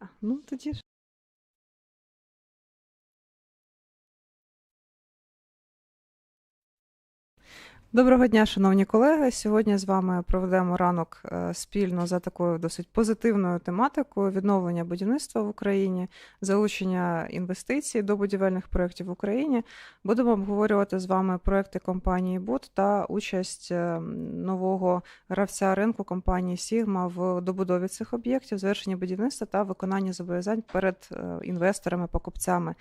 А, ну тоді ж. Доброго дня, шановні колеги. Сьогодні з вами проведемо ранок е, спільно за такою досить позитивною тематикою відновлення будівництва в Україні, залучення інвестицій до будівельних проєктів в Україні. Будемо обговорювати з вами проекти компанії БУД та участь е, нового гравця ринку компанії Сігма в добудові цих об'єктів, завершенні будівництва та виконанні зобов'язань перед е, інвесторами, покупцями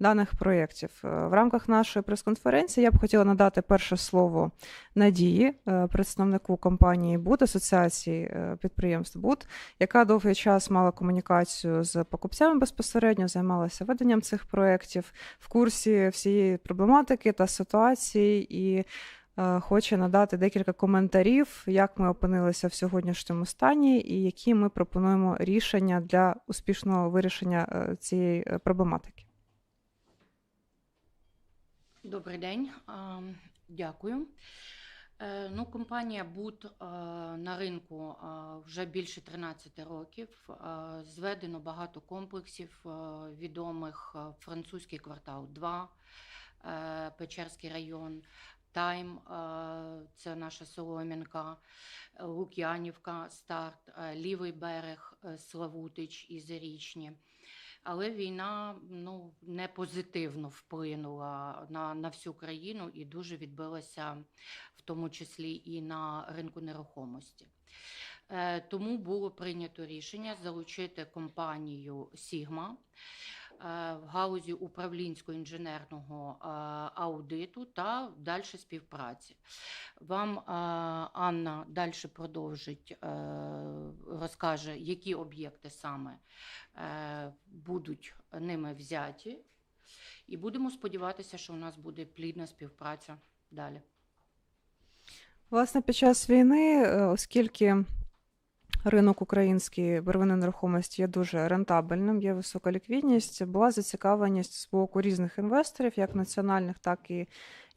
даних проєктів. Е, В рамках нашої прес-конференції я б хотіла надати перше слово Надії, е, представнику компанії БУД, асоціації е, підприємств БУД, яка довгий час мала комунікацію з покупцями безпосередньо, займалася веденням цих проєктів в курсі всієї проблематики та ситуації і. Хоче надати декілька коментарів, як ми опинилися в сьогоднішньому стані, і які ми пропонуємо рішення для успішного вирішення цієї проблематики. Добрий день, дякую. Е, Ну, компанія БУД е, на ринку е, вже більше 13 років. Зведено багато комплексів відомих: французький квартал 2, е, Печерський район, Тайм, це наша Солом'янка, Лук'янівка, Старт, Лівий берег, Славутич і Зарічні. Але війна ну, не позитивно вплинула на, на всю країну і дуже відбилася, в тому числі і на ринку нерухомості. Е, тому було прийнято рішення залучити компанію Сігма в галузі управлінського інженерного е, аудиту та далі співпраці. Вам е, Анна далі продовжить, е, розкаже, які об'єкти саме е, будуть ними взяті. І будемо сподіватися, що у нас буде плідна співпраця далі. Власне, під час війни, е, оскільки ринок український первинної нерухомості є дуже рентабельним, є висока ліквідність, була зацікавленість з боку різних інвесторів, як національних, так і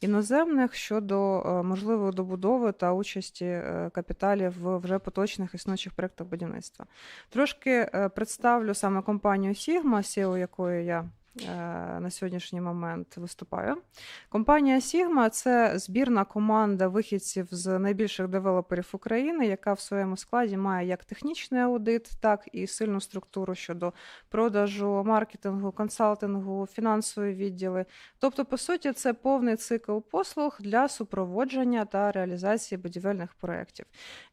іноземних, щодо е, можливої добудови та участі е, капіталів в вже поточних існуючих проєктах будівництва. Трошки е, представлю саме компанію Sigma, SEO якої я на сьогоднішній момент виступаю. Компанія Sigma – це збірна команда вихідців з найбільших девелоперів України, яка в своєму складі має як технічний аудит, так і сильну структуру щодо продажу, маркетингу, консалтингу, фінансові відділи. Тобто, по суті, це повний цикл послуг для супроводження та реалізації будівельних проєктів.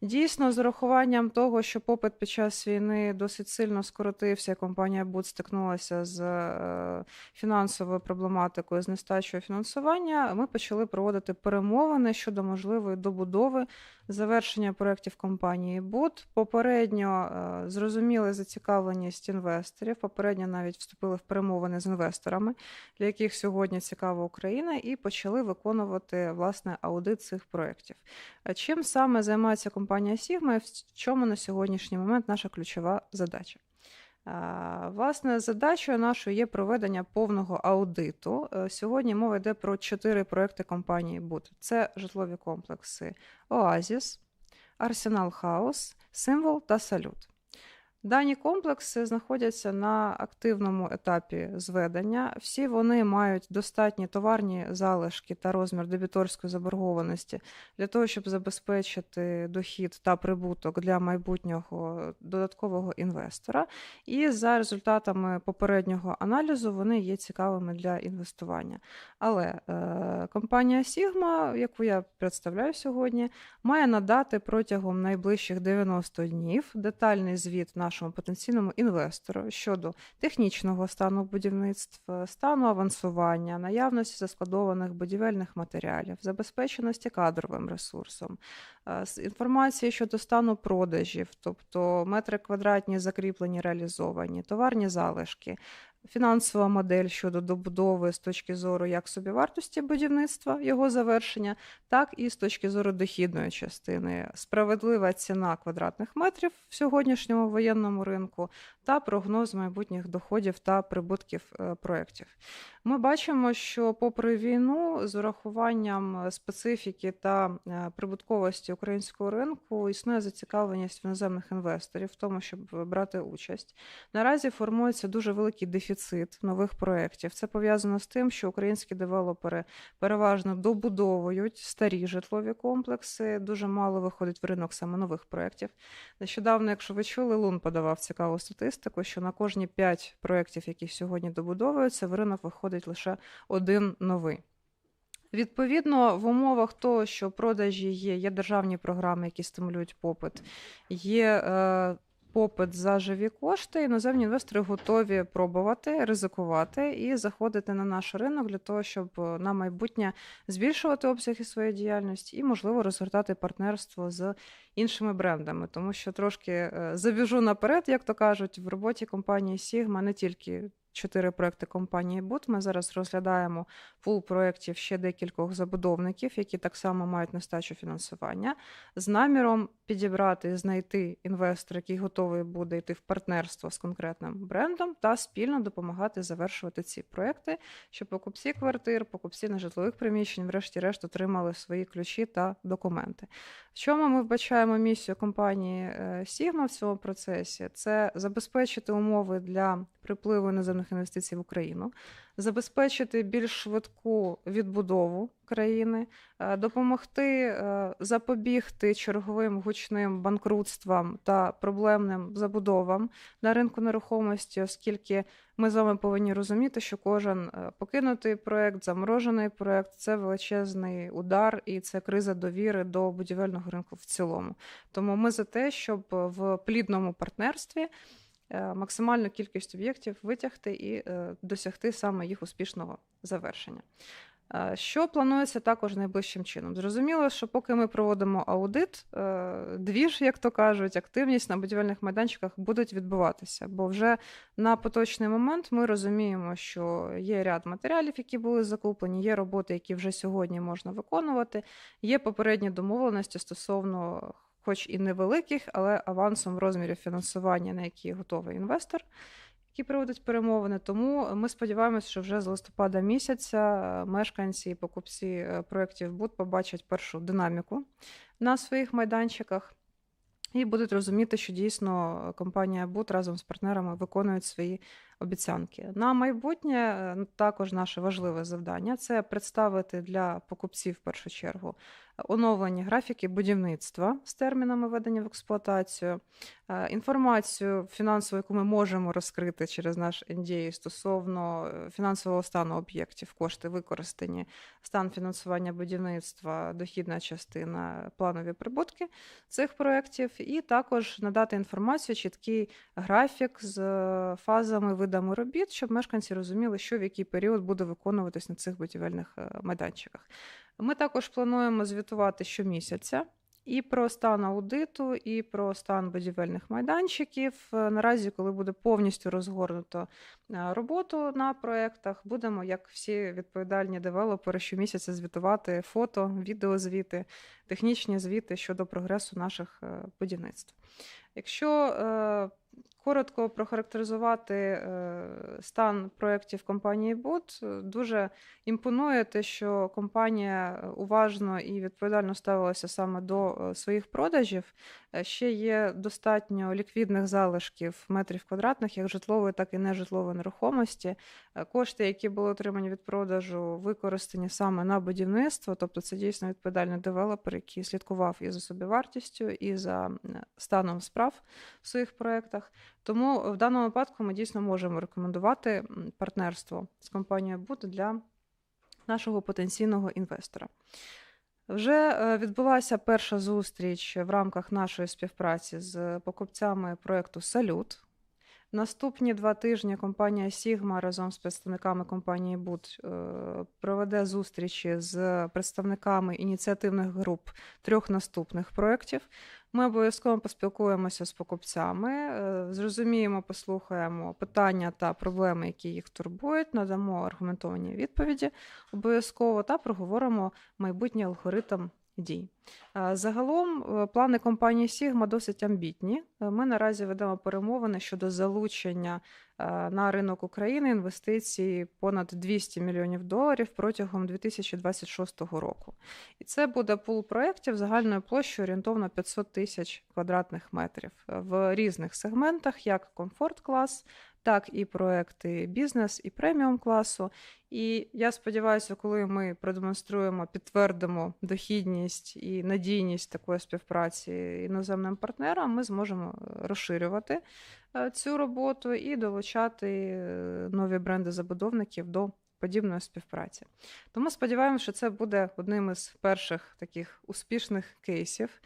Дійсно, з урахуванням того, що попит під час війни досить сильно скоротився, компанія Буд стикнулася з е, фінансовою проблематикою, з нестачою фінансування, ми почали проводити перемовини щодо можливої добудови завершення проєктів компанії БУД. Попередньо е, зрозуміли зацікавленість інвесторів. Попередньо навіть вступили в перемовини з інвесторами, для яких сьогодні цікава Україна, і почали виконувати власне аудит цих проєктів. Чим саме займається компанія і в чому на сьогоднішній момент наша ключова задача? Власне, задачою нашою є проведення повного аудиту. Е, Сьогодні мова йде про чотири проекти компанії БУД. Це житлові комплекси Оазіс, Арсенал Хаус, Символ та Салют. Дані комплекси знаходяться на активному етапі зведення. Всі вони мають достатні товарні залишки та розмір дебіторської заборгованості для того, щоб забезпечити дохід та прибуток для майбутнього додаткового інвестора. І за результатами попереднього аналізу вони є цікавими для інвестування. Але е, компанія Sigma, яку я представляю сьогодні, має надати протягом найближчих 90 днів детальний звіт нашому потенційному інвестору щодо технічного стану будівництва, стану авансування, наявності заскладованих будівельних матеріалів, забезпеченості кадровим ресурсом, е, інформації щодо стану продажів, тобто метри квадратні закріплені, реалізовані, товарні залишки. Фінансова модель щодо добудови з точки зору як собівартості будівництва, його завершення, так і з точки зору дохідної частини, справедлива ціна квадратних метрів в сьогоднішньому воєнному ринку та прогноз майбутніх доходів та прибутків е, проєктів. Ми бачимо, що попри війну, з урахуванням специфіки та е, прибутковості українського ринку існує зацікавленість іноземних інвесторів в тому, щоб брати участь. Наразі формується дуже великий дефіцит нових проєктів. Це пов'язано з тим, що українські девелопери переважно добудовують старі житлові комплекси. Дуже мало виходить в ринок саме нових проєктів. Нещодавно, якщо ви чули, Лун подавав цікаву статистику, що на кожні 5 проєктів, які сьогодні добудовуються, в ринок виходить лише один новий. Відповідно, в умовах того, що продажі є, є державні програми, які стимулюють попит, є е, попит за живі кошти, іноземні інвестори готові пробувати, ризикувати і заходити на наш ринок для того, щоб на майбутнє збільшувати обсяги своєї діяльності і, можливо, розгортати партнерство з іншими брендами. Тому що трошки е, забіжу наперед, як то кажуть, в роботі компанії Sigma не тільки чотири проекти компанії Бут. Ми зараз розглядаємо пул проєктів ще декількох забудовників, які так само мають нестачу фінансування, з наміром підібрати і знайти інвестора, який готовий буде йти в партнерство з конкретним брендом, та спільно допомагати завершувати ці проекти, щоб покупці квартир, покупці нежитлових приміщень, врешті-решт, отримали свої ключі та документи. В чому ми вбачаємо місію компанії е, Sigma в цьому процесі? Це забезпечити умови для припливу іноземних інвестицій в Україну, забезпечити більш швидку відбудову країни, е, допомогти е, запобігти черговим гучним банкрутствам та проблемним забудовам на ринку нерухомості, оскільки ми з вами повинні розуміти, що кожен е, покинутий проект, заморожений проект це величезний удар і це криза довіри до будівельного ринку в цілому. Тому ми за те, щоб в плідному партнерстві. Максимальну кількість об'єктів витягти і досягти саме їх успішного завершення. Е, що планується також найближчим чином? Зрозуміло, що поки ми проводимо аудит, е, двіж, як то кажуть, активність на будівельних майданчиках будуть відбуватися, бо вже на поточний момент ми розуміємо, що є ряд матеріалів, які були закуплені, є роботи, які вже сьогодні можна виконувати, є попередні домовленості стосовно, хоч і невеликих, але авансом в розмірі фінансування, на який готовий інвестор які проводять перемовини. Тому ми сподіваємося, що вже з листопада місяця е, мешканці і покупці е, проєктів БУД побачать першу динаміку на своїх майданчиках. І будуть розуміти, що дійсно компанія БУТ разом з партнерами виконують свої обіцянки. На майбутнє е, також наше важливе завдання це представити для покупців в першу чергу оновлені графіки будівництва з термінами введення в експлуатацію, е, інформацію фінансову, яку ми можемо розкрити через наш NDA стосовно е, фінансового стану об'єктів, кошти використані, стан фінансування будівництва, дохідна частина, планові прибутки цих проєктів, і також надати інформацію, чіткий графік з фазами видами робіт, щоб мешканці розуміли, що в який період буде виконуватись на цих будівельних е, майданчиках. Ми також плануємо звітувати щомісяця. І про стан аудиту, і про стан будівельних майданчиків. Е, наразі, коли буде повністю розгорнуто е, роботу на проєктах, будемо, як всі відповідальні девелопери, щомісяця звітувати фото, відеозвіти, технічні звіти щодо прогресу наших будівництв. Якщо коротко прохарактеризувати е, стан проєктів компанії Бут. Дуже імпонує те, що компанія уважно і відповідально ставилася саме до е, своїх продажів. Е, ще є достатньо ліквідних залишків метрів квадратних, як житлової, так і нежитлової нерухомості. Кошти, які були отримані від продажу, використані саме на будівництво, тобто це дійсно відповідальний девелопер, який слідкував і за собівартістю, і за станом справ в своїх проєктах. Тому в даному випадку ми дійсно можемо рекомендувати партнерство з компанією Бут для нашого потенційного інвестора. Вже е, відбулася перша зустріч в рамках нашої співпраці з покупцями проєкту Салют. Наступні два тижні компанія Sigma разом з представниками компанії Буд е, проведе зустрічі з представниками ініціативних груп трьох наступних проєктів. Ми обов'язково поспілкуємося з покупцями, е, зрозуміємо, послухаємо питання та проблеми, які їх турбують, надамо аргументовані відповіді обов'язково та проговоримо майбутній алгоритм дій. Загалом е, плани компанії Sigma досить амбітні. Е, Ми наразі ведемо перемовини щодо залучення е, на ринок України інвестицій понад 200 мільйонів доларів протягом 2026 року. І це буде пул проєктів загальною площею орієнтовно 500 тисяч квадратних метрів в різних сегментах, як комфорт клас, так і проекти бізнес і преміум класу. І я сподіваюся, коли ми продемонструємо, підтвердимо дохідність і надійність такої співпраці іноземним партнерам, ми зможемо е, розширювати е, цю роботу і долучати е, нові бренди забудовників до подібної співпраці. Тому сподіваємося, що це буде одним із перших таких успішних кейсів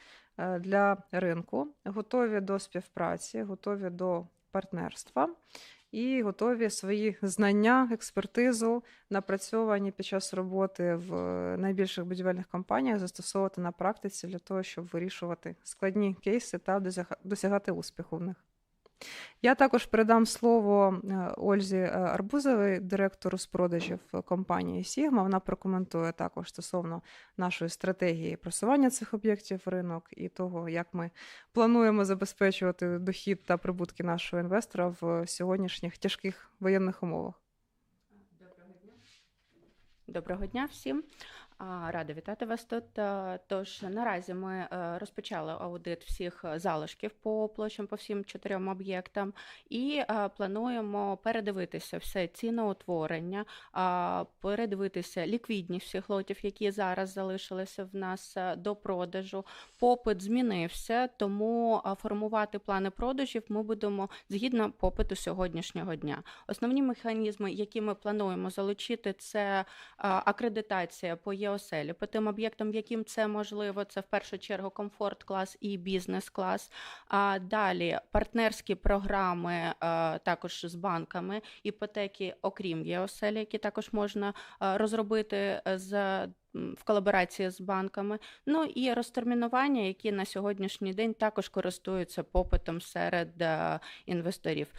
для ринку. Готові до співпраці, готові до партнерства і готові свої знання, експертизу, напрацьовані під час роботи в е, найбільших будівельних компаніях застосовувати на практиці для того, щоб вирішувати складні кейси та досяга- досягати успіху в них. Я також передам слово е, Ользі е, Арбузовій, директору з продажів компанії Sigma. Вона прокоментує також стосовно нашої стратегії просування цих об'єктів в ринок і того, як ми плануємо забезпечувати дохід та прибутки нашого інвестора в сьогоднішніх тяжких воєнних умовах. Доброго дня всім. Рада вітати вас тут. Е, Тож наразі ми е, розпочали аудит всіх е, залишків по площам по всім чотирьом об'єктам і плануємо передивитися все ціноутворення, передивитися ліквідність всіх лотів, які зараз залишилися в нас до продажу. Попит змінився, тому формувати плани продажів ми будемо згідно попиту сьогоднішнього дня. Основні механізми, які ми плануємо залучити, це акредитація по ЄОСЕЛі, по тим об'єктам, яким це можливо, це в першу чергу комфорт клас і бізнес клас. А далі партнерські програми а, також з банками, іпотеки, окрім є оселі, які також можна а, розробити е, з в колаборації з банками. Ну і розтермінування, які на сьогоднішній день також користуються попитом серед е, інвесторів.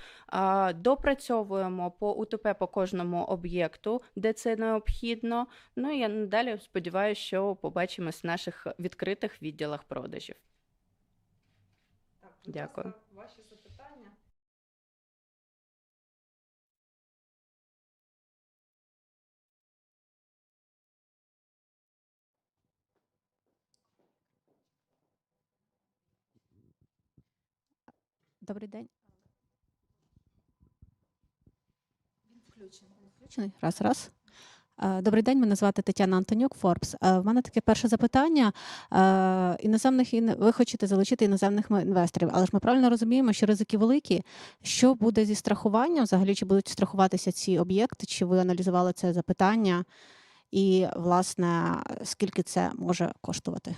Допрацьовуємо по УТП по кожному об'єкту, де це необхідно. Ну і я надалі сподіваюся, що побачимось в наших відкритих відділах продажів. Дякую. Ваші Добрий день. Він включений. Включений? Раз, раз. Е, Добрий день, мене звати Тетяна Антонюк, Форбс. В мене таке перше запитання. Е, Іноземних ін- ви хочете залучити іноземних інвесторів, але ж ми правильно розуміємо, що ризики великі. Що буде зі страхуванням? Взагалі, чи будуть страхуватися ці об'єкти? Чи ви аналізували це запитання? І, власне, скільки це може коштувати?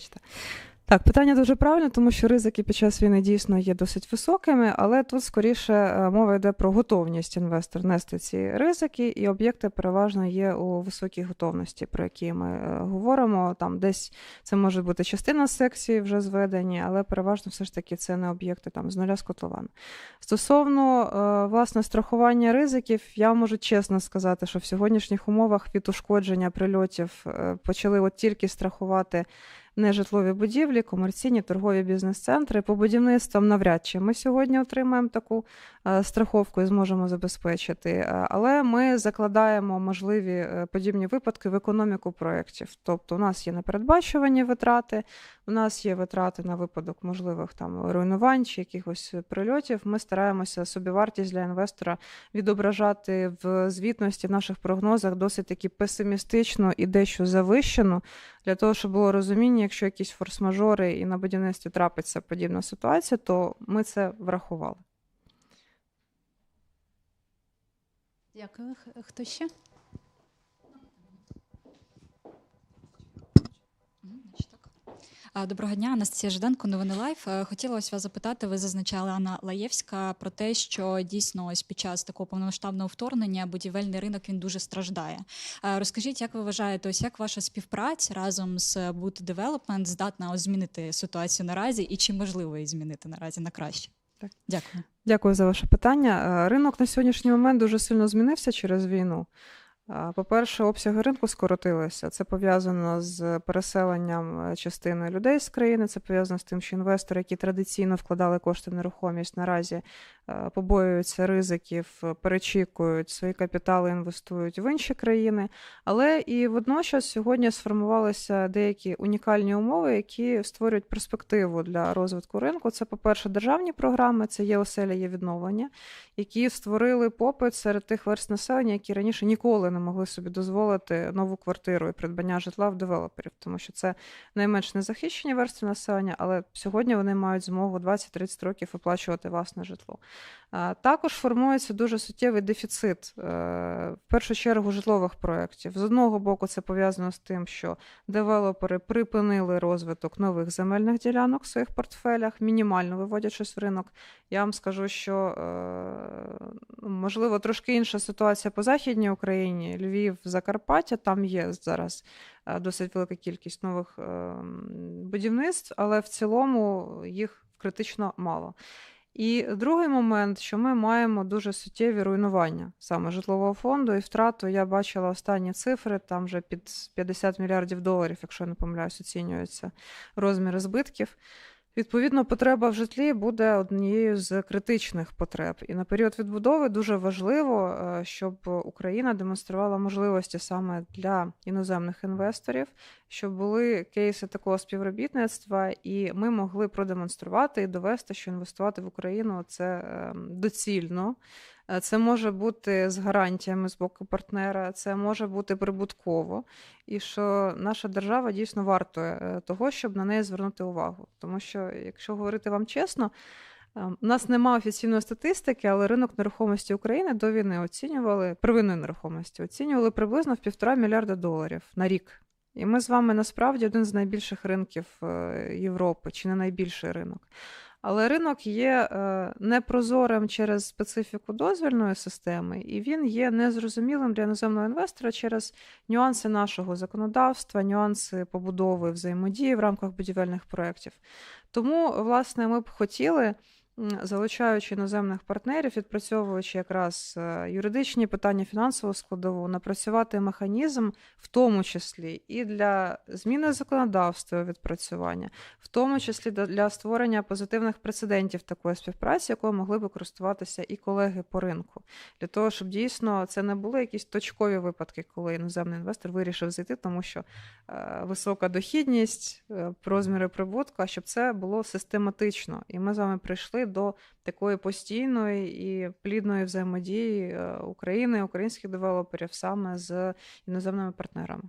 Бачите. Так, питання дуже правильне, тому що ризики під час війни дійсно є досить високими, але тут скоріше е, мова йде про готовність інвестор нести ці ризики, і об'єкти переважно є у високій готовності, про які ми е, говоримо. Там десь це може бути частина секції вже зведені, але переважно все ж таки це не об'єкти там з нуля з котловану. Стосовно е, власне страхування ризиків, я можу чесно сказати, що в сьогоднішніх умовах від ушкодження прильотів почали от тільки страхувати нежитлові будівлі, комерційні торгові бізнес-центри. По будівництвам навряд чи ми сьогодні отримаємо таку е, страховку і зможемо забезпечити. Е, Але ми закладаємо можливі е, подібні випадки в економіку проєктів. Тобто, у нас є непередбачувані витрати, у нас є витрати на випадок можливих там руйнувань чи якихось прильотів. Ми стараємося собівартість для інвестора відображати в звітності в наших прогнозах досить таки песимістично і дещо завищено, для того, щоб було розуміння, якщо якісь форс-мажори і на будівництві трапиться подібна ситуація, то ми це врахували. Дякую. Хто ще? Доброго дня, Анастасія Жиденко, новини Лайф. Е, Хотіла ось вас запитати. Ви зазначали Анна Лаєвська про те, що дійсно ось під час такого повномасштабного вторгнення будівельний ринок він дуже страждає. Е, Розкажіть, як ви вважаєте, ось як ваша співпраця разом з Boot Development здатна ось змінити ситуацію наразі, і чи можливо її змінити наразі на краще? Так. Дякую. Дякую за ваше питання. Е, Ринок на сьогоднішній момент дуже сильно змінився через війну. По-перше, обсяги ринку скоротилися. Це пов'язано з переселенням е, частини людей з країни. Це пов'язано з тим, що інвестори, які традиційно вкладали кошти в нерухомість, наразі е, побоюються ризиків, е, перечікують свої капітали, інвестують в інші країни. Але і водночас сьогодні сформувалися деякі унікальні умови, які створюють перспективу для розвитку ринку. Це, по-перше, державні програми, це є оселя, є відновлення, які створили попит серед тих верст населення, які раніше ніколи не могли собі дозволити нову квартиру і придбання житла в девелоперів, тому що це найменш незахищені верстви населення, але сьогодні вони мають змогу 20-30 років виплачувати власне житло. Також формується дуже суттєвий дефіцит, е, в першу чергу, житлових проєктів. З одного боку, це пов'язано з тим, що девелопери припинили розвиток нових земельних ділянок в своїх портфелях, мінімально виводячись в ринок. Я вам скажу, що е, можливо трошки інша ситуація по Західній Україні, Львів, Закарпаття, там є зараз е, досить велика кількість нових е, будівництв, але в цілому їх критично мало. І другий момент, що ми маємо дуже суттєві руйнування саме житлового фонду і втрату. Я бачила останні цифри, там вже під 50 мільярдів доларів, якщо я не помиляюсь, оцінюються розміри збитків. Відповідно, потреба в житлі буде однією з критичних потреб. І на період відбудови дуже важливо, е, щоб Україна демонструвала можливості саме для іноземних інвесторів, щоб були кейси такого співробітництва, і ми могли продемонструвати і довести, що інвестувати в Україну це ем, доцільно. Е, Це може бути з гарантіями з боку партнера, це може бути прибутково, і що наша держава дійсно вартує е, того, щоб на неї звернути увагу. Тому що, якщо говорити вам чесно, е, у нас немає офіційної статистики, але ринок нерухомості України до війни оцінювали первинної нерухомості, оцінювали приблизно в півтора мільярда доларів на рік. І ми з вами насправді один з найбільших ринків Європи, чи не найбільший ринок. Але ринок є е, непрозорим через специфіку дозвільної системи, і він є незрозумілим для іноземного інвестора через нюанси нашого законодавства, нюанси побудови взаємодії в рамках будівельних проєктів. Тому, власне, ми б хотіли, залучаючи іноземних партнерів, відпрацьовуючи якраз е, юридичні питання фінансову складову, напрацювати механізм, в тому числі і для зміни законодавства відпрацювання, в тому числі для створення позитивних прецедентів такої співпраці, якою могли би користуватися і колеги по ринку, для того, щоб дійсно це не були якісь точкові випадки, коли іноземний інвестор вирішив зайти, тому що е, висока дохідність, е, розміри прибутку, а щоб це було систематично. І ми з вами прийшли до такої постійної і плідної взаємодії е, України, українських девелоперів саме з іноземними партнерами.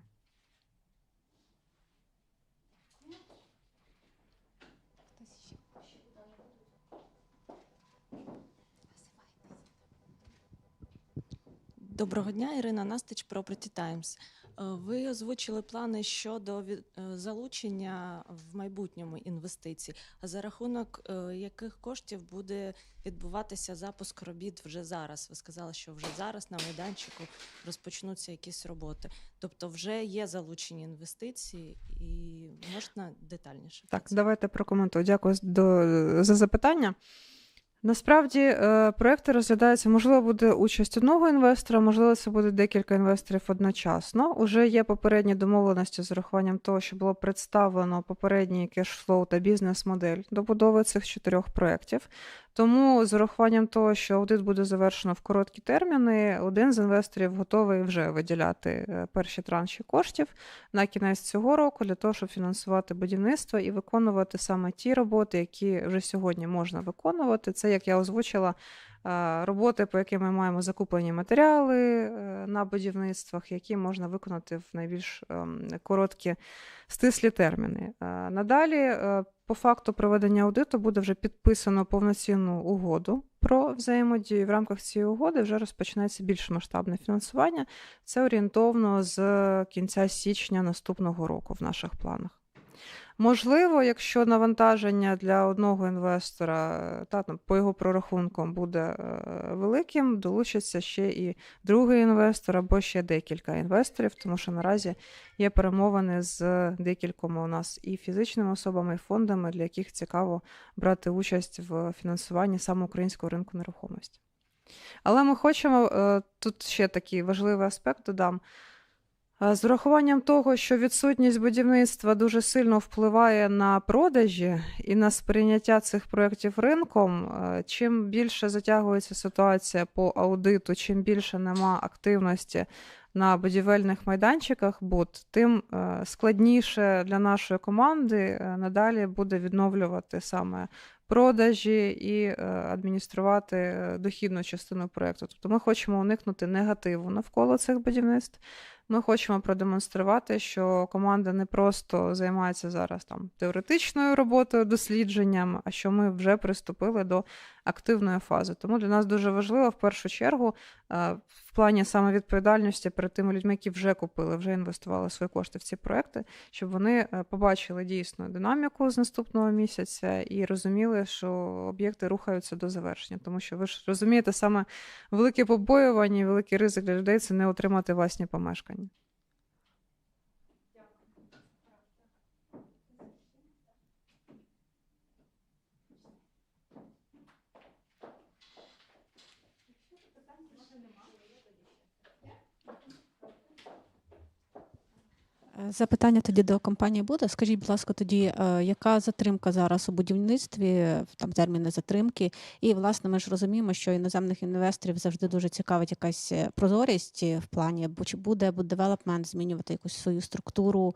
Доброго дня, Ірина Настич, Property Times. Е, Ви озвучили плани щодо е, залучення в майбутньому інвестицій. А за рахунок е, яких коштів буде відбуватися запуск робіт вже зараз? Ви сказали, що вже зараз на майданчику розпочнуться якісь роботи. Тобто, вже є залучені інвестиції, і можна детальніше. Так, давайте прокоментую. Дякую за запитання. Насправді е, проекти розглядаються, можливо, буде участь одного інвестора, можливо, це буде декілька інвесторів одночасно. Уже є попередні домовленості з урахуванням того, що було представлено попередній кешфлоу та бізнес-модель добудови цих чотирьох проєктів. Тому з урахуванням того, що аудит буде завершено в короткі терміни, один з інвесторів готовий вже виділяти е, перші транші коштів на кінець цього року для того, щоб фінансувати будівництво і виконувати саме ті роботи, які вже сьогодні можна виконувати. Це, як я озвучила, роботи, по яким ми маємо закуплені матеріали е, на будівництвах, які можна виконати в найбільш ем, короткі стислі терміни. Е, Надалі, е, по факту проведення аудиту, буде вже підписано повноцінну угоду про взаємодію. В рамках цієї угоди вже розпочнеться більш масштабне фінансування. Це орієнтовно з кінця січня наступного року в наших планах. Можливо, якщо навантаження для одного інвестора та, там, по його прорахункам буде е, великим, долучиться ще і другий інвестор або ще декілька інвесторів, тому що наразі є перемовини з декількома у нас і фізичними особами, і фондами, для яких цікаво брати участь в фінансуванні саме українського ринку нерухомості. Але ми хочемо е, тут ще такий важливий аспект додам. З урахуванням того, що відсутність будівництва дуже сильно впливає на продажі і на сприйняття цих проєктів ринком, е, чим більше затягується ситуація по аудиту, чим більше нема активності на будівельних майданчиках БУД, тим е, складніше для нашої команди е, надалі буде відновлювати саме продажі і е, адмініструвати е, дохідну частину проєкту. Тобто ми хочемо уникнути негативу навколо цих будівництв. Ми хочемо продемонструвати, що команда не просто займається зараз там теоретичною роботою, дослідженням, а що ми вже приступили до активної фази. Тому для нас дуже важливо в першу чергу е, в плані саме відповідальності перед тими людьми, які вже купили, вже інвестували свої кошти в ці проекти, щоб вони е, побачили дійсно динаміку з наступного місяця і розуміли, що об'єкти рухаються до завершення. Тому що ви ж розумієте, саме велике побоювання і великий ризик для людей це не отримати власні помешкання. Запитання тоді до компанії буде. Скажіть, будь ласка, тоді, е, яка затримка зараз у будівництві, там терміни затримки? І, власне, ми ж розуміємо, що іноземних інвесторів завжди дуже цікавить якась е, прозорість е, в плані, чи буде девелопмент змінювати якусь свою структуру,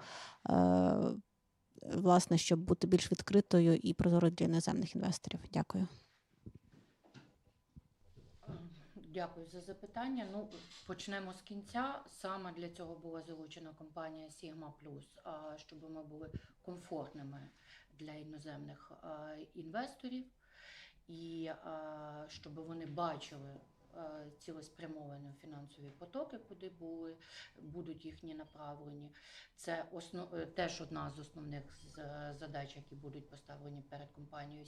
власне, щоб бути більш відкритою і прозорою для іноземних інвесторів? Дякую. Дякую за запитання. Ну, почнемо з кінця. Саме для цього була залучена компанія Sigma Plus, щоб ми були комфортними для іноземних інвесторів і щоб вони бачили а, цілеспрямовані фінансові потоки, куди були, будуть їхні направлені. Це основ... е, теж одна з основних задач, які будуть поставлені перед компанією.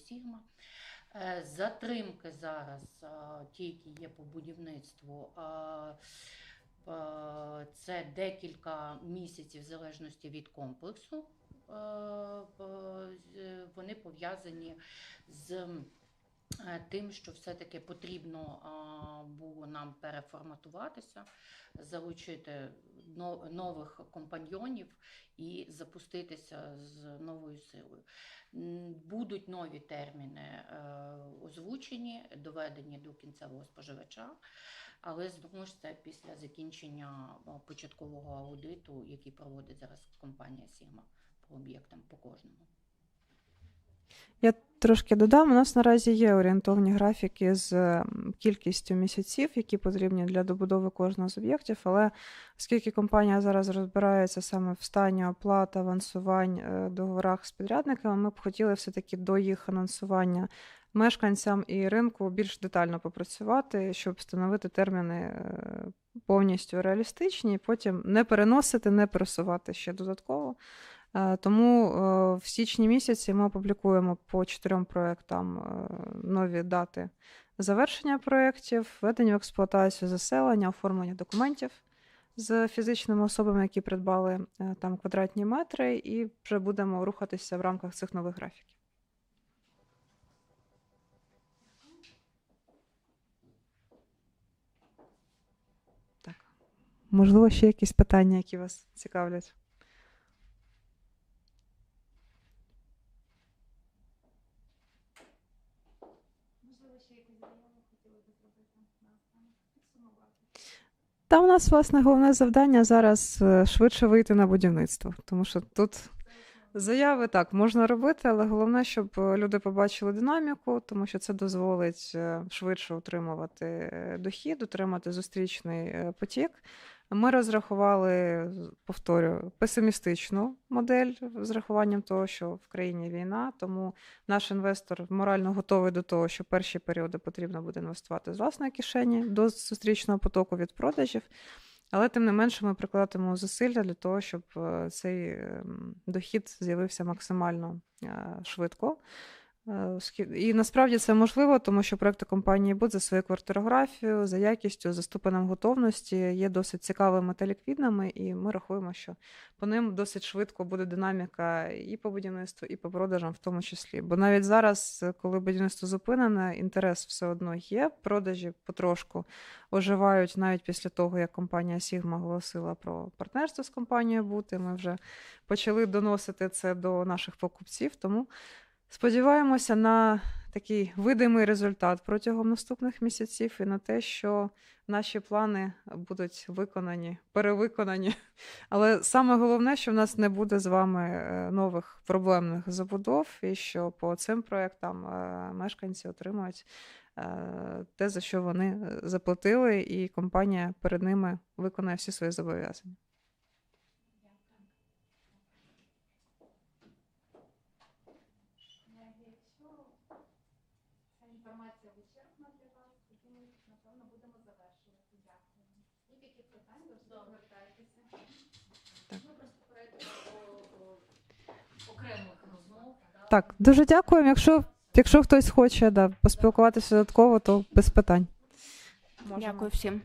Е, Затримки зараз, е, ті, які є по будівництву, е, е, це декілька місяців в залежності від комплексу. Е, е, Вони пов'язані з е, тим, що все-таки потрібно е, було нам переформатуватися, залучити нових компаньйонів і запуститися з новою силою. Будуть нові терміни е, озвучені, доведені до кінцевого споживача, але знову ж це після закінчення е, початкового аудиту, який проводить зараз компанія Sigma по об'єктам по кожному. Я трошки додам. У нас наразі є орієнтовні графіки з кількістю місяців, які потрібні для добудови кожного з об'єктів. Але оскільки компанія зараз розбирається саме в стані оплат, авансувань, е, договорах з підрядниками, ми б хотіли все-таки до їх анонсування мешканцям і ринку більш детально попрацювати, щоб встановити терміни е, повністю реалістичні, і потім не переносити, не пересувати ще додатково. Е, Тому е, в січні місяці ми опублікуємо по чотирьом проєктам е, нові дати завершення проєктів, введення в експлуатацію, заселення, оформлення документів з фізичними особами, які придбали е, там квадратні метри, і вже будемо рухатися в рамках цих нових графіків. Так. Можливо, ще якісь питання, які вас цікавлять. Та у нас, власне, головне завдання зараз е, швидше вийти на будівництво, тому що тут заяви так можна робити, але головне, щоб е, люди побачили динаміку, тому що це дозволить е, швидше утримувати дохід, утримати зустрічний потік. Ми розрахували, з- повторю, песимістичну модель з рахуванням того, що в країні війна, тому наш інвестор морально готовий до того, що перші періоди потрібно буде інвестувати з власної кишені до зустрічного потоку від продажів. Але тим не менше ми прикладатимемо зусилля для того, щоб е, цей ем, дохід з'явився максимально е, швидко. Е, І насправді це можливо, тому що проекти компанії БУД за своєю квартирографією, за якістю, за ступенем готовності є досить цікавими та ліквідними, і ми рахуємо, що по ним досить швидко буде динаміка і по будівництву, і по продажам, в тому числі. Бо навіть зараз, коли будівництво зупинене, інтерес все одно є. Продажі потрошку оживають навіть після того, як компанія Сігма оголосила про партнерство з компанією Бути. Ми вже почали доносити це до наших покупців. Тому сподіваємося на такий видимий результат протягом наступних місяців і на те, що наші плани будуть виконані, перевиконані. Але саме головне, що в нас не буде з вами е, нових проблемних забудов, і що по цим проектам е, мешканці отримують е, те, за що вони заплатили, і компанія перед ними виконає всі свої зобов'язання. Так, дуже дякуємо. Якщо, якщо хтось хоче да, поспілкуватися додатково, то без питань. Можемо. Дякую всім.